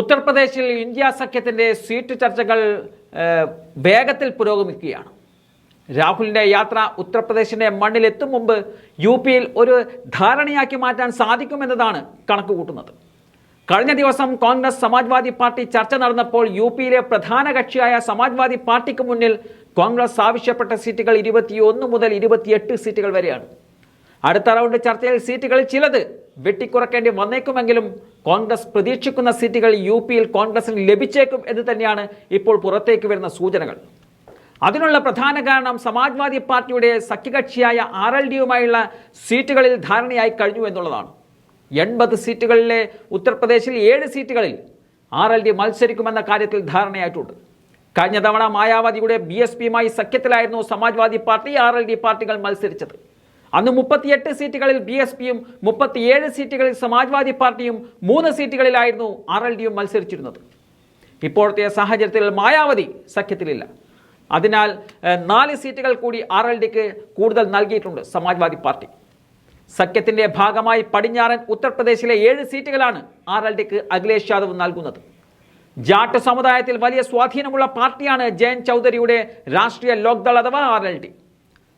ഉത്തർപ്രദേശിൽ ഇന്ത്യ സഖ്യത്തിന്റെ സീറ്റ് ചർച്ചകൾ വേഗത്തിൽ പുരോഗമിക്കുകയാണ്. രാഹുലിന്റെ യാത്ര ഉത്തർപ്രദേശിന്റെ മണ്ണിലെത്തും മുമ്പ് യു പിയിൽ ഒരു ധാരണയാക്കി മാറ്റാൻ സാധിക്കുമെന്നതാണ് കണക്കുകൂട്ടുന്നത്. കഴിഞ്ഞ ദിവസം കോൺഗ്രസ് സമാജ്വാദി പാർട്ടി ചർച്ച നടന്നപ്പോൾ യു പിയിലെ പ്രധാന കക്ഷിയായ സമാജ്വാദി പാർട്ടിക്ക് മുന്നിൽ കോൺഗ്രസ് ആവശ്യപ്പെട്ട സീറ്റുകൾ ഇരുപത്തിയൊന്ന് മുതൽ ഇരുപത്തിയെട്ട് സീറ്റുകൾ വരെയാണ്. അടുത്ത റൗണ്ട് ചർച്ചയിൽ സീറ്റുകളിൽ ചിലത് വെട്ടിക്കുറക്കേണ്ടി വന്നേക്കുമെങ്കിലും കോൺഗ്രസ് പ്രതീക്ഷിക്കുന്ന സീറ്റുകൾ യു പിയിൽ കോൺഗ്രസിന് ലഭിച്ചേക്കും എന്ന് തന്നെയാണ് ഇപ്പോൾ പുറത്തേക്ക് വരുന്ന സൂചനകൾ. അതിനുള്ള പ്രധാന കാരണം സമാജ്വാദി പാർട്ടിയുടെ സഖ്യകക്ഷിയായ ആർ എൽ ഡിയുമായുള്ള സീറ്റുകളിൽ ധാരണയായി കഴിഞ്ഞു എന്നുള്ളതാണ്. എൺപത് സീറ്റുകളിലെ ഉത്തർപ്രദേശിൽ ഏഴ് സീറ്റുകളിൽ ആർ എൽ ഡി മത്സരിക്കുമെന്ന കാര്യത്തിൽ ധാരണയായിട്ടുണ്ട്. കഴിഞ്ഞ തവണ മായാവതിയുടെ ബി എസ് പിയുമായി സഖ്യത്തിലായിരുന്നു Samajwadi party R L D പാർട്ടികൾ മത്സരിച്ചത്. അന്ന് മുപ്പത്തിയെട്ട് സീറ്റുകളിൽ ബി എസ് പിയും മുപ്പത്തിയേഴ് സീറ്റുകളിൽ സമാജ്വാദി പാർട്ടിയും മൂന്ന് സീറ്റുകളിലായിരുന്നു ആർ എൽ ഡിയും മത്സരിച്ചിരുന്നത്. ഇപ്പോഴത്തെ സാഹചര്യത്തിൽ മായാവതി സഖ്യത്തിലില്ല. അതിനാൽ നാല് സീറ്റുകൾ കൂടി ആർ എൽ ഡിക്ക് കൂടുതൽ നൽകിയിട്ടുണ്ട് സമാജ്വാദി പാർട്ടി. സഖ്യത്തിന്റെ ഭാഗമായി പടിഞ്ഞാറൻ ഉത്തർപ്രദേശിലെ ഏഴ് സീറ്റുകളാണ് ആർ എൽ ഡിക്ക് അഖിലേഷ് യാദവ് നൽകുന്നത്. ജാട്ട് സമുദായത്തിൽ വലിയ സ്വാധീനമുള്ള പാർട്ടിയാണ് ജയൻ ചൗധരിയുടെ രാഷ്ട്രീയ ലോക്ദൾ അഥവാ ആർ എൽ ഡി.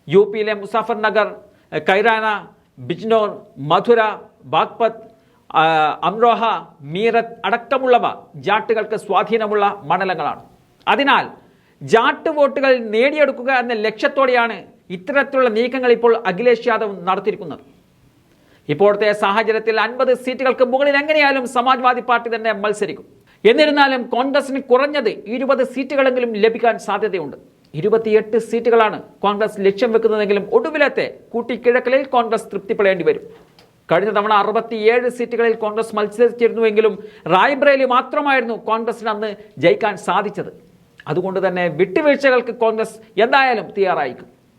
യു പിയിലെ മുസാഫർ നഗർ കൈറാന ബിജ്നോർ മധുര ബാഗ്പത് അംറോഹ മീറത്ത് അടക്കമുള്ളവ ജാട്ടുകൾക്ക് സ്വാധീനമുള്ള മണ്ഡലങ്ങളാണ്. അതിനാൽ ജാട്ട് വോട്ടുകൾ നേടിയെടുക്കുക എന്ന ലക്ഷ്യത്തോടെയാണ് ഇത്തരത്തിലുള്ള നീക്കങ്ങൾ ഇപ്പോൾ അഖിലേഷ് യാദവ് നടത്തിയിരിക്കുന്നത്. ഇപ്പോഴത്തെ സാഹചര്യത്തിൽ അൻപത് സീറ്റുകൾക്ക് മുകളിൽ എങ്ങനെയായാലും സമാജ്വാദി പാർട്ടി തന്നെ മത്സരിക്കും. എന്നിരുന്നാലും കോൺഗ്രസിന് കുറഞ്ഞത് ഇരുപത് സീറ്റുകളെങ്കിലും ലഭിക്കാൻ സാധ്യതയുണ്ട്. ഇരുപത്തിയെട്ട് സീറ്റുകളാണ് കോൺഗ്രസ് ലക്ഷ്യം വെക്കുന്നതെങ്കിലും ഒടുവിലത്തെ കൂട്ടിക്കിഴക്കലിൽ കോൺഗ്രസ് തൃപ്തിപ്പെടേണ്ടി വരും. കഴിഞ്ഞ തവണ അറുപത്തിയേഴ് സീറ്റുകളിൽ കോൺഗ്രസ് മത്സരിച്ചിരുന്നുവെങ്കിലും റായ്ബ്രേലി മാത്രമായിരുന്നു കോൺഗ്രസിന് അന്ന് ജയിക്കാൻ സാധിച്ചത്. അതുകൊണ്ട് തന്നെ വിട്ടുവീഴ്ചകൾക്ക് കോൺഗ്രസ് എന്തായാലും തയ്യാറായിരിക്കും.